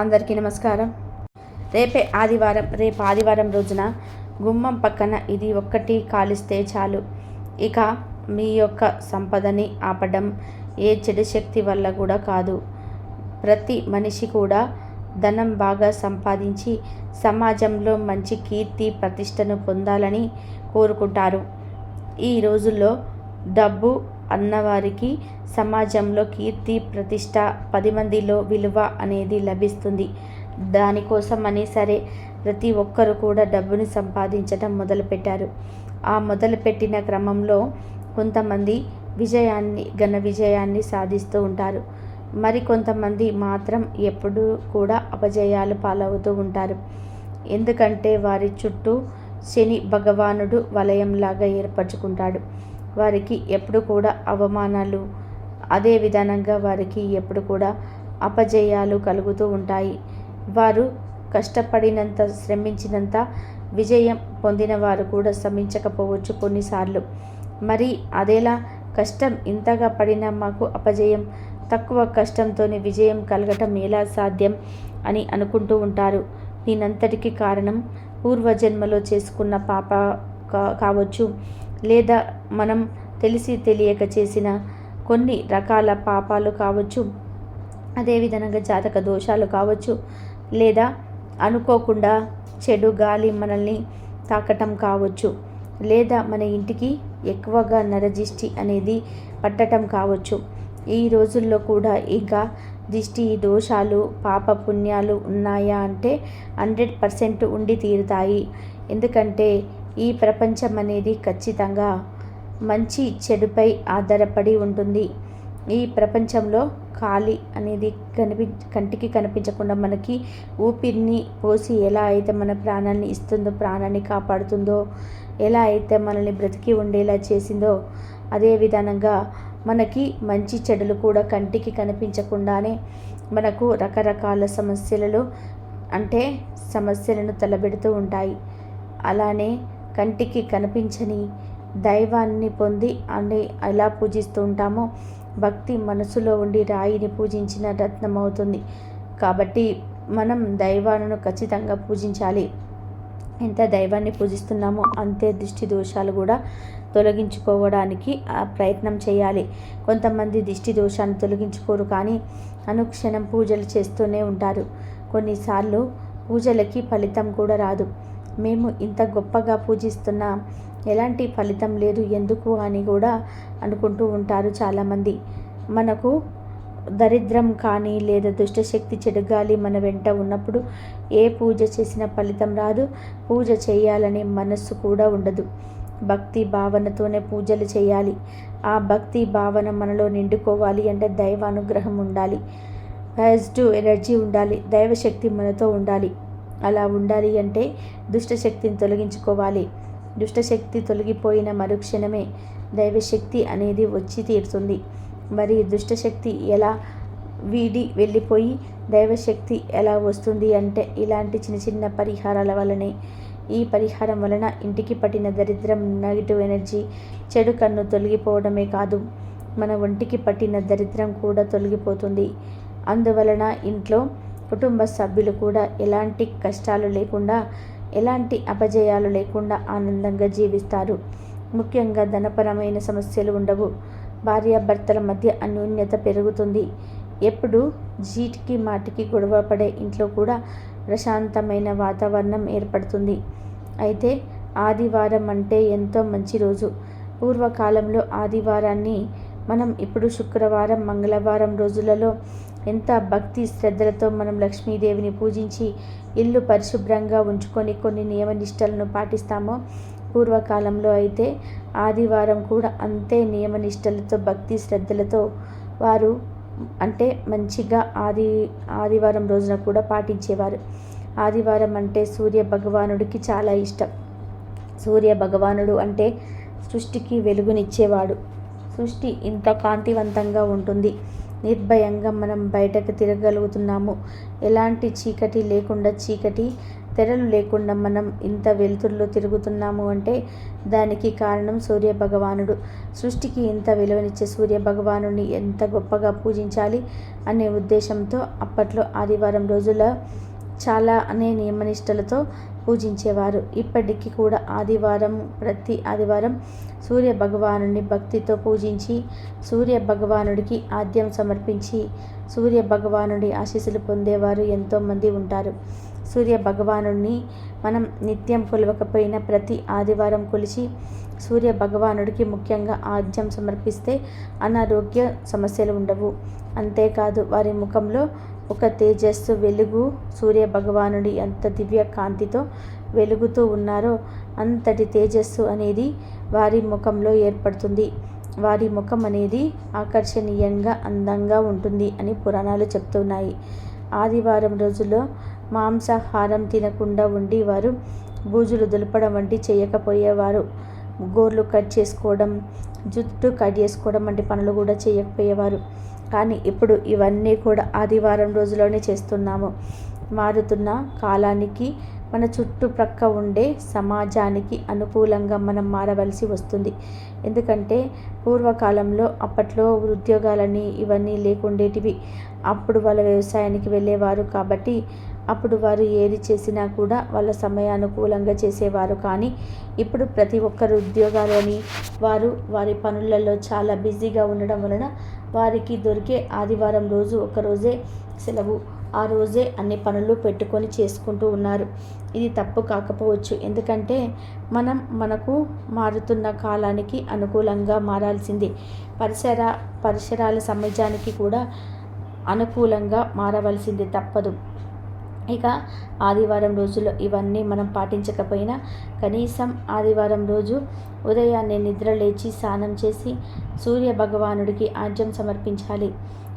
అందరికీ నమస్కారం. రేపే ఆదివారం రేపు ఆదివారం రోజున గుమ్మం పక్కన ఇది ఒక్కటి కాలిస్తే చాలు. ఇక మీ యొక్క సంపదని ఆపడం ఏ చెడు శక్తి వల్ల కూడా కాదు. ప్రతి మనిషి కూడా ధనం బాగా సంపాదించి సమాజంలో మంచి కీర్తి ప్రతిష్టను పొందాలని కోరుకుంటారు. ఈ రోజుల్లో డబ్బు అన్నవారికి సమాజంలో కీర్తి ప్రతిష్ట పది మందిలో విలువ అనేది లభిస్తుంది. దానికోసం అని సరే ప్రతి ఒక్కరు కూడా డబ్బుని సంపాదించడం మొదలుపెట్టారు. ఆ మొదలుపెట్టిన క్రమంలో కొంతమంది విజయాన్ని ఘన విజయాన్ని సాధిస్తూ ఉంటారు. మరి కొంతమంది మాత్రం ఎప్పుడూ కూడా అపజయాలు పాలవుతూ ఉంటారు. ఎందుకంటే వారి చుట్టూ శని భగవానుడు వలయంలాగా ఏర్పరచుకుంటాడు. వారికి ఎప్పుడు కూడా అవమానాలు అదే విధానంగా వారికి ఎప్పుడు కూడా అపజయాలు కలుగుతూ ఉంటాయి. వారు కష్టపడినంత శ్రమించినంత విజయం పొందిన వారు కూడా శ్రమించకపోవచ్చు కొన్నిసార్లు. మరి అదేలా కష్టం ఇంతగా పడినా మాకు అపజయం తక్కువ కష్టంతోనే విజయం కలగటం ఎలా సాధ్యం అని అనుకుంటూ ఉంటారు. దీనంతటికీ కారణం పూర్వజన్మలో చేసుకున్న పాప కా- కావచ్చు. లేదా మనం తెలిసి తెలియక చేసిన కొన్ని రకాల పాపాలు కావచ్చు అదేవిధంగా జాతక దోషాలు కావచ్చు లేదా అనుకోకుండా చెడు గాలి మనల్ని తాకటం కావచ్చు లేదా మన ఇంటికి ఎక్కువగా నరదిష్టి అనేది పట్టటం కావచ్చు. ఈ రోజుల్లో కూడా ఇంకా దిష్టి దోషాలు పాప పుణ్యాలు ఉన్నాయా అంటే హండ్రెడ్ పర్సెంట్ ఉండి తీరుతాయి. ఎందుకంటే ఈ ప్రపంచం అనేది ఖచ్చితంగా మంచి చెడుపై ఆధారపడి ఉంటుంది. ఈ ప్రపంచంలో ఖాళీ అనేది కనిపి కంటికి కనిపించకుండా మనకి ఊపిరిని పోసి ఎలా అయితే మన ప్రాణాన్ని ఇస్తుందో ప్రాణాన్ని కాపాడుతుందో ఎలా అయితే మనల్ని బ్రతికి ఉండేలా చేసిందో అదే విధానంగా మనకి మంచి చెడులు కూడా కంటికి కనిపించకుండానే మనకు రకరకాల సమస్యలలో అంటే సమస్యలను తలబెడుతూ ఉంటాయి. అలానే కంటికి కనిపించని దైవాన్ని పొంది అని ఎలా పూజిస్తూ ఉంటామో భక్తి మనసులో ఉండి రాయిని పూజించిన రత్నం అవుతుంది. కాబట్టి మనం దైవాలను ఖచ్చితంగా పూజించాలి. ఎంత దైవాన్ని పూజిస్తున్నామో అంతే దృష్టి దోషాలు కూడా తొలగించుకోవడానికి ఆ ప్రయత్నం చేయాలి. కొంతమంది దిష్టి దోషాన్ని తొలగించుకోరు కానీ అనుక్షణం పూజలు చేస్తూనే ఉంటారు. కొన్నిసార్లు పూజలకి ఫలితం కూడా రాదు. మేము ఇంత గొప్పగా పూజిస్తున్నా ఎలాంటి ఫలితం లేదు ఎందుకు అని కూడా అనుకుంటూ ఉంటారు చాలామంది. మనకు దరిద్రం కానీ లేదా దుష్టశక్తి చెడుగాలి మన వెంట ఉన్నప్పుడు ఏ పూజ చేసినా ఫలితం రాదు. పూజ చేయాలనే మనస్సు కూడా ఉండదు. భక్తి భావనతోనే పూజలు చేయాలి. ఆ భక్తి భావన మనలో నిండుకోవాలి అంటే దైవానుగ్రహం ఉండాలి. పాజిటివ్ ఎనర్జీ ఉండాలి. దైవశక్తి మనతో ఉండాలి. అలా ఉండాలి అంటే దుష్టశక్తిని తొలగించుకోవాలి. దుష్టశక్తి తొలగిపోయిన మరుక్షణమే దైవశక్తి అనేది వచ్చి తీరుతుంది. మరి దుష్టశక్తి ఎలా వీడి వెళ్ళిపోయి దైవశక్తి ఎలా వస్తుంది అంటే ఇలాంటి చిన్న చిన్న పరిహారాల వలనే ఈ పరిహారం వలన ఇంటికి పట్టిన దరిద్రం నెగిటివ్ ఎనర్జీ చెడు కన్ను తొలగిపోవడమే కాదు మన ఒంటికి పట్టిన దరిద్రం కూడా తొలగిపోతుంది. అందువలన ఇంట్లో కుటుంబ సభ్యులు కూడా ఎలాంటి కష్టాలు లేకుండా ఎలాంటి అపజయాలు లేకుండా ఆనందంగా జీవిస్తారు. ముఖ్యంగా ధనపరమైన సమస్యలు ఉండవు. భార్యాభర్తల మధ్య అన్యోన్యత పెరుగుతుంది. ఎప్పుడు జీటికి మాటికి గొడవ పడే ఇంట్లో కూడా ప్రశాంతమైన వాతావరణం ఏర్పడుతుంది. అయితే ఆదివారం అంటే ఎంతో మంచి రోజు. పూర్వకాలంలో ఆదివారాన్ని మనం ఇప్పుడు శుక్రవారం మంగళవారం రోజులలో ఎంత భక్తి శ్రద్ధలతో మనం లక్ష్మీదేవిని పూజించి ఇల్లు పరిశుభ్రంగా ఉంచుకొని కొన్ని నియమ నిష్టలను పాటిస్తామో? పూర్వకాలంలో అయితే ఆదివారం కూడా అంతే నియమ నిష్టలతో భక్తి శ్రద్ధలతో వారు అంటే మంచిగా ఆది ఆదివారం రోజున కూడా పాటించేవారు. ఆదివారం అంటే సూర్య భగవానుడికి చాలా ఇష్టం. సూర్య భగవానుడు అంటే సృష్టికి వెలుగునిచ్చేవాడు. సృష్టి ఇంత కాంతివంతంగా ఉంటుంది. నిర్భయంగా మనం బయటకు తిరగలుగుతున్నాము ఎలాంటి చీకటి లేకుండా చీకటి తెరలు లేకుండా మనం ఇంత వెలుతురులో తిరుగుతున్నాము అంటే దానికి కారణం సూర్య భగవానుడు సృష్టికి ఇంత విలువనిచ్చే సూర్య భగవానుని ఎంత గొప్పగా పూజించాలి అనే ఉద్దేశంతో అప్పట్లో ఆదివారం రోజుల చాలా అనే నియమనిష్టలతో పూజించేవారు. ఇప్పటికీ కూడా ఆదివారం ప్రతి ఆదివారం సూర్య భగవానుడిని భక్తితో పూజించి సూర్య భగవానుడికి ఆద్యం సమర్పించి సూర్య భగవానుడి ఆశీస్సులు పొందేవారు ఎంతోమంది ఉంటారు. సూర్య భగవానుడిని మనం నిత్యం కొలవకపోయినా ప్రతి ఆదివారం కొలిచి సూర్య భగవానుడికి ముఖ్యంగా ఆద్యం సమర్పిస్తే అనారోగ్య సమస్యలు ఉండవు. అంతేకాదు వారి ముఖంలో ఒక తేజస్సు వెలుగు సూర్య భగవానుడి ఎంత దివ్య కాంతితో వెలుగుతూ ఉన్నారో అంతటి తేజస్సు అనేది వారి ముఖంలో ఏర్పడుతుంది. వారి ముఖం అనేది ఆకర్షణీయంగా అందంగా ఉంటుంది అని పురాణాలు చెప్తున్నాయి. ఆదివారం రోజుల్లో మాంసాహారం తినకుండా ఉండి వారు బూజులు దులపడం వంటి చేయకపోయేవారు. గోర్లు కట్ చేసుకోవడం జుట్టు కట్ చేసుకోవడం వంటి పనులు కూడా చేయకపోయేవారు. కానీ ఇప్పుడు ఇవన్నీ కూడా ఆదివారం రోజులోనే చేస్తున్నాము. మారుతున్న కాలానికి మన చుట్టుప్రక్క ఉండే సమాజానికి అనుకూలంగా మనం మారవలసి వస్తుంది. ఎందుకంటే పూర్వకాలంలో అప్పట్లో ఉద్యోగాలని ఇవన్నీ లేకుండేటివి. అప్పుడు వాళ్ళ వ్యవసాయానికి వెళ్ళేవారు కాబట్టి అప్పుడు వారు ఏది చేసినా కూడా వాళ్ళ సమయానుకూలంగా చేసేవారు. కానీ ఇప్పుడు ప్రతి ఒక్కరు ఉద్యోగాలని వారు వారి పనులలో చాలా బిజీగా ఉండడం వలన వారికి దొరికే ఆదివారం రోజు ఒకరోజే సెలవు. ఆ రోజే అన్ని పనులు పెట్టుకొని చేసుకుంటూ ఉన్నారు. ఇది తప్పు కాకపోవచ్చు. ఎందుకంటే మనం మనకు మారుతున్న కాలానికి అనుకూలంగా మారాల్సింది. పరిసర పరిసరాల సమాజానికి కూడా అనుకూలంగా మారవలసింది తప్పదు. ఇక ఆదివారం రోజుల్లో ఇవన్నీ మనం పాటించకపోయినా కనీసం ఆదివారం రోజు ఉదయాన్నే నిద్ర లేచి స్నానం చేసి సూర్య భగవానుడికి ఆజ్యం సమర్పించాలి.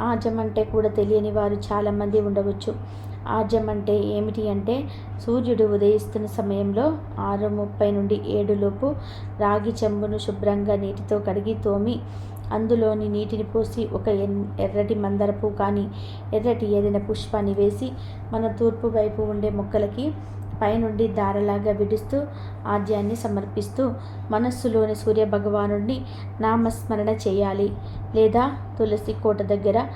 ఆజ్యం అంటే కూడా తెలియని వారు చాలామంది ఉండవచ్చు. ఆజ్యం అంటే ఏమిటి అంటే సూర్యుడు ఉదయిస్తున్న సమయంలో ఆరు ముప్పై నుండి ఏడులోపు రాగి చెంబును శుభ్రంగా నీటితో కడిగి తోమి అందులోని నీటిని పోసి ఒక ఎర్రటి మందరపు కానీ ఎర్రటి ఏదైనా పుష్పాన్ని వేసి మన తూర్పు వైపు ఉండే మొక్కలకి పైనుండి దారలాగా విడుస్తూ ఆద్యాన్ని సమర్పిస్తూ మనస్సులోని సూర్య నామస్మరణ చేయాలి. లేదా తులసి కోట దగ్గర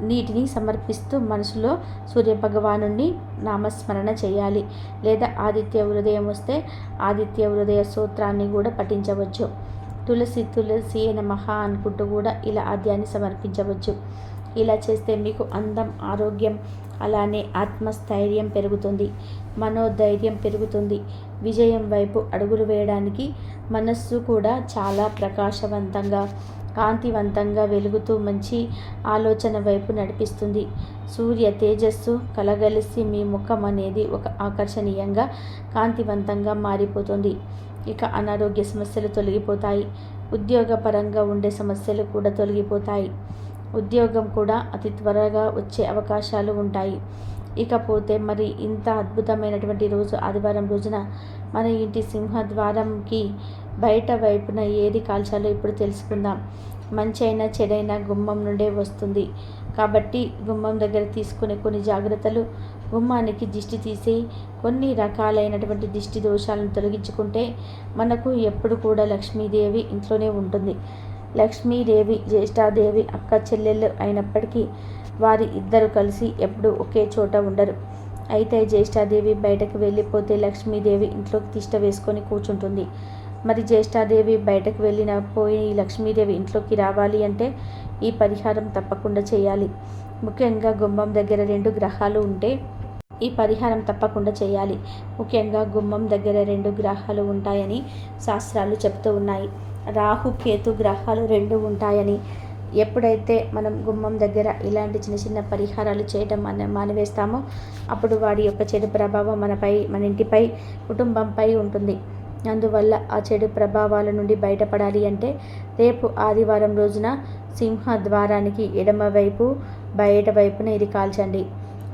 నీటిని సమర్పిస్తూ మనసులో సూర్యభగవాను నామస్మరణ చేయాలి. లేదా ఆదిత్య హృదయం వస్తే ఆదిత్య హృదయ సూత్రాన్ని కూడా పఠించవచ్చు. తులసి తులసి నమ అనుకుంటూ కూడా ఇలా ఆద్యాన్ని సమర్పించవచ్చు. ఇలా చేస్తే మీకు అందం ఆరోగ్యం అలానే ఆత్మస్థైర్యం పెరుగుతుంది. మనోధైర్యం పెరుగుతుంది. విజయం వైపు అడుగులు వేయడానికి మనస్సు కూడా చాలా ప్రకాశవంతంగా కాంతివంతంగా వెలుగుతూ మంచి ఆలోచన వైపు నడిపిస్తుంది. సూర్య తేజస్సు కలగలిసి మీ ముఖం అనేది ఒక ఆకర్షణీయంగా కాంతివంతంగా మారిపోతుంది. ఇక అనారోగ్య సమస్యలు తొలగిపోతాయి. ఉద్యోగపరంగా ఉండే సమస్యలు కూడా తొలగిపోతాయి. ఉద్యోగం కూడా అతి త్వరగా వచ్చే అవకాశాలు ఉంటాయి. ఇకపోతే మరి ఇంత అద్భుతమైనటువంటి రోజు ఆదివారం రోజున మన ఇంటి సింహద్వారంకి బయట వైపున ఏది కాల్చాలో ఇప్పుడు తెలుసుకుందాం. మంచైనా చెడైనా గుమ్మం నుండే వస్తుంది. కాబట్టి గుమ్మం దగ్గర తీసుకునే కొన్ని జాగ్రత్తలు గుమ్మానికి దిష్టి తీసి కొన్ని రకాలైనటువంటి దిష్టి దోషాలను తొలగించుకుంటే మనకు ఎప్పుడు కూడా లక్ష్మీదేవి ఇంట్లోనే ఉంటుంది. లక్ష్మీదేవి జ్యేష్ఠాదేవి అక్క చెల్లెళ్ళు అయినప్పటికీ వారి ఇద్దరు కలిసి ఎప్పుడు ఒకే చోట ఉండరు. అయితే జ్యేష్ఠాదేవి బయటకు వెళ్ళిపోతే లక్ష్మీదేవి ఇంట్లోకి తిష్ట వేసుకొని కూర్చుంటుంది. మరి జ్యేష్ఠాదేవి బయటకు వెళ్ళిన పోయి లక్ష్మీదేవి ఇంట్లోకి రావాలి అంటే ఈ పరిహారం తప్పకుండా చేయాలి. ముఖ్యంగా గుమ్మం దగ్గర రెండు గ్రహాలు ఉంటే ఈ పరిహారం తప్పకుండా చేయాలి. ముఖ్యంగా గుమ్మం దగ్గర రెండు గ్రహాలు ఉంటాయని శాస్త్రాలు చెప్తూ ఉన్నాయి. రాహు కేతు గ్రహాలు రెండు ఉంటాయని. ఎప్పుడైతే మనం గుమ్మం దగ్గర ఇలాంటి చిన్న చిన్న పరిహారాలు చేయడం మన మానివేస్తామో అప్పుడు వాడి యొక్క చెడు ప్రభావం మనపై మన ఇంటిపై కుటుంబంపై ఉంటుంది. అందువల్ల ఆ చెడు ప్రభావాల నుండి బయటపడాలి అంటే రేపు ఆదివారం రోజున సింహ ద్వారానికి ఎడమవైపు బయట వైపున ఇది కాల్చండి.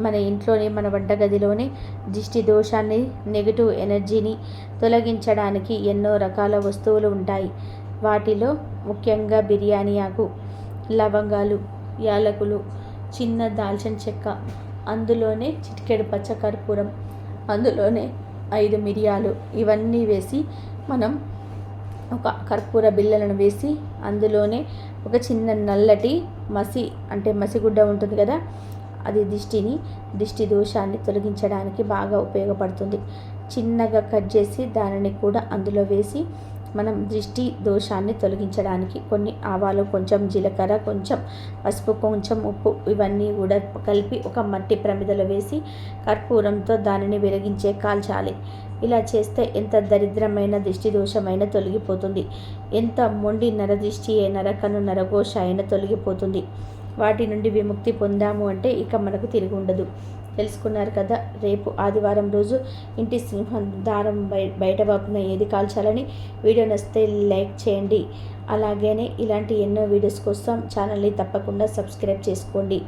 మన ఇంట్లోనే మన వంటగదిలోని దిష్టి దోషాన్ని నెగిటివ్ ఎనర్జీని తొలగించడానికి ఎన్నో రకాల వస్తువులు ఉంటాయి. వాటిలో ముఖ్యంగా బిర్యానీ ఆకు లవంగాలు యాలకులు చిన్న దాల్చిన చెక్క అందులోనే చిటికెడు పచ్చ కర్పూరం అందులోనే ఐదు మిరియాలు ఇవన్నీ వేసి మనం ఒక కర్పూర బిళ్ళలను వేసి అందులోనే ఒక చిన్న నల్లటి మసి అంటే మసిగుడ్డ ఉంటుంది కదా అది దిష్టిని దిష్టి దోషాన్ని తొలగించడానికి బాగా ఉపయోగపడుతుంది. చిన్నగా కట్ చేసి దానిని కూడా అందులో వేసి మనం దృష్టి దోషాన్ని తొలగించడానికి కొన్ని ఆవాలు కొంచెం జీలకర్ర కొంచెం పసుపు కొంచెం ఉప్పు ఇవన్నీ కూడా కలిపి ఒక మట్టి ప్రమిదలో వేసి కర్పూరంతో దానిని వెలిగించే కాల్చాలి. ఇలా చేస్తే ఎంత దరిద్రమైన దిష్టి దోషమైన తొలగిపోతుంది. ఎంత మొండి నరదిష్టి నరకను నరఘోష అయినా తొలగిపోతుంది. వాటి నుండి విముక్తి పొందాము అంటే ఇక మనకు తిరిగి ఉండదు. తెలుసుకున్నారు కదా. రేపు ఆదివారం రోజు ఇంటి సింహం దారం బయట వైపున ఏది కాల్చాలని వీడియో నచ్చితే లైక్ చేయండి. అలాగనే ఇలాంటి ఎన్నో వీడియోస్ కోసం ఛానల్ని తప్పకుండా సబ్స్క్రైబ్ చేసుకోండి.